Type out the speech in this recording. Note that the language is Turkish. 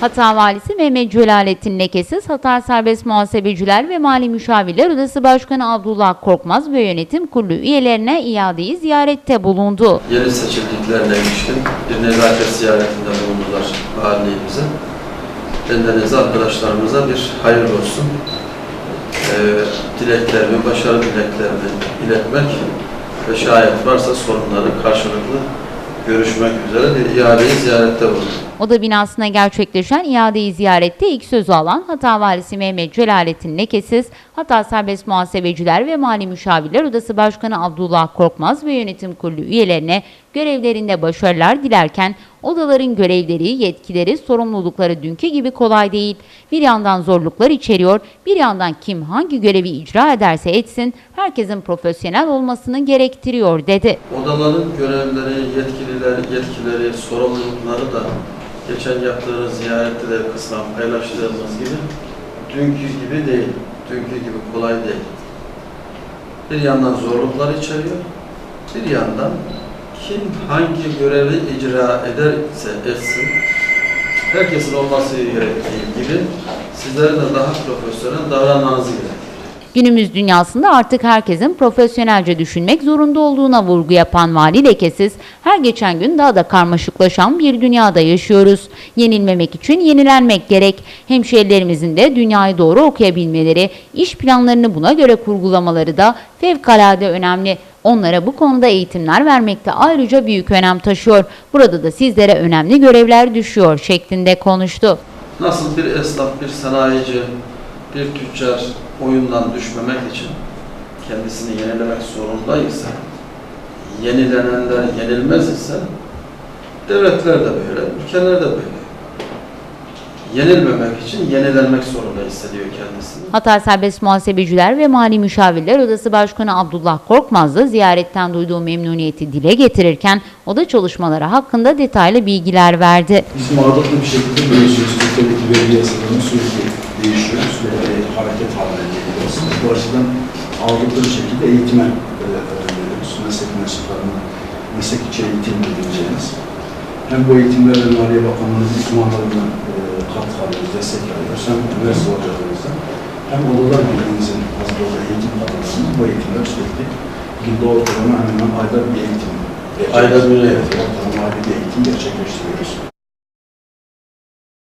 Hatay Valisi Mehmet Celalettin Lekesiz, Hatay Serbest Muhasebeciler ve Mali Müşavirler Odası Başkanı Abdullah Korkmaz ve yönetim kurulu üyelerine iadeyi ziyarette bulundu. Yeni seçildiklerine ilişkin bir nezaket ziyaretinde bulundular valiliğimize. Bendenize arkadaşlarımıza bir hayırlı olsun. Ee, dileklerimi, başarı dileklerimi iletmek ve şayet varsa sorunları karşılıklı görüşmek üzere bir iadeyi ziyarette bulundum. Oda binasına gerçekleşen iadeyi ziyarette ilk sözü alan Hatay Valisi Mehmet Celalettin Lekesiz, Hatay Serbest Muhasebeciler ve Mali Müşavirler Odası Başkanı Abdullah Korkmaz ve yönetim kurulu üyelerine görevlerinde başarılar dilerken odaların görevleri, yetkileri, sorumlulukları dünkü gibi kolay değil. Bir yandan zorluklar içeriyor, bir yandan kim hangi görevi icra ederse etsin herkesin profesyonel olmasını gerektiriyor dedi. Odaların görevleri, yetkililer, yetkileri, sorumlulukları da geçen yaptığınız ziyarette de kısmen paylaştığımız gibi dünkü gibi değil, dünkü gibi kolay değil. Bir yandan zorluklar içeriyor, bir yandan kim hangi görevi icra ederse etsin, herkesin olması gerektiği gibi sizlerin de daha profesyonel davranmanızı gerekiyor. Günümüz dünyasında artık herkesin profesyonelce düşünmek zorunda olduğuna vurgu yapan Vali Lekesiz, her geçen gün daha da karmaşıklaşan bir dünyada yaşıyoruz. Yenilmemek için yenilenmek gerek. Hemşehrilerimizin de dünyayı doğru okuyabilmeleri, iş planlarını buna göre kurgulamaları da fevkalade önemli. Onlara bu konuda eğitimler vermekte ayrıca büyük önem taşıyor. Burada da sizlere önemli görevler düşüyor şeklinde konuştu. Nasıl bir esnaf, bir sanayici, bir tüccar oyundan düşmemek için kendisini yenilemek zorundaysa, yenilenenler yenilmez ise devletler de böyle, ülkeler de böyle. Yenilmemek için yenilenmek zorunda hissediyor kendisini. Hatay Serbest Muhasebeciler ve Mali Müşavirler Odası Başkanı Abdullah Korkmaz da ziyaretten duyduğu memnuniyeti dile getirirken oda çalışmaları hakkında detaylı bilgiler verdi. Biz mağdurlu bir şekilde biliyorsunuz Türkiye'deki vergi yasalarının sürekli değişiyor, sürekli hareket haline geliyoruz. Bu açıdan bir şekilde eğitime e, veriyoruz. Meslek mensuplarına, meslek içi eğitim dediğimiz. Hem bu eğitimlerle Maliye Bakanlığı'nın uzmanlarından e, katkı alıyoruz, destek alıyoruz. Hem üniversite hocalarımızdan hem odalar birliğimizin hazırladığı eğitim kadrosunun bu eğitimler sürekli yılda ortalama hemen ayda bir eğitim. Ayda bir eğitim. Ortalama ayda bir eğitim gerçekleştiriyoruz.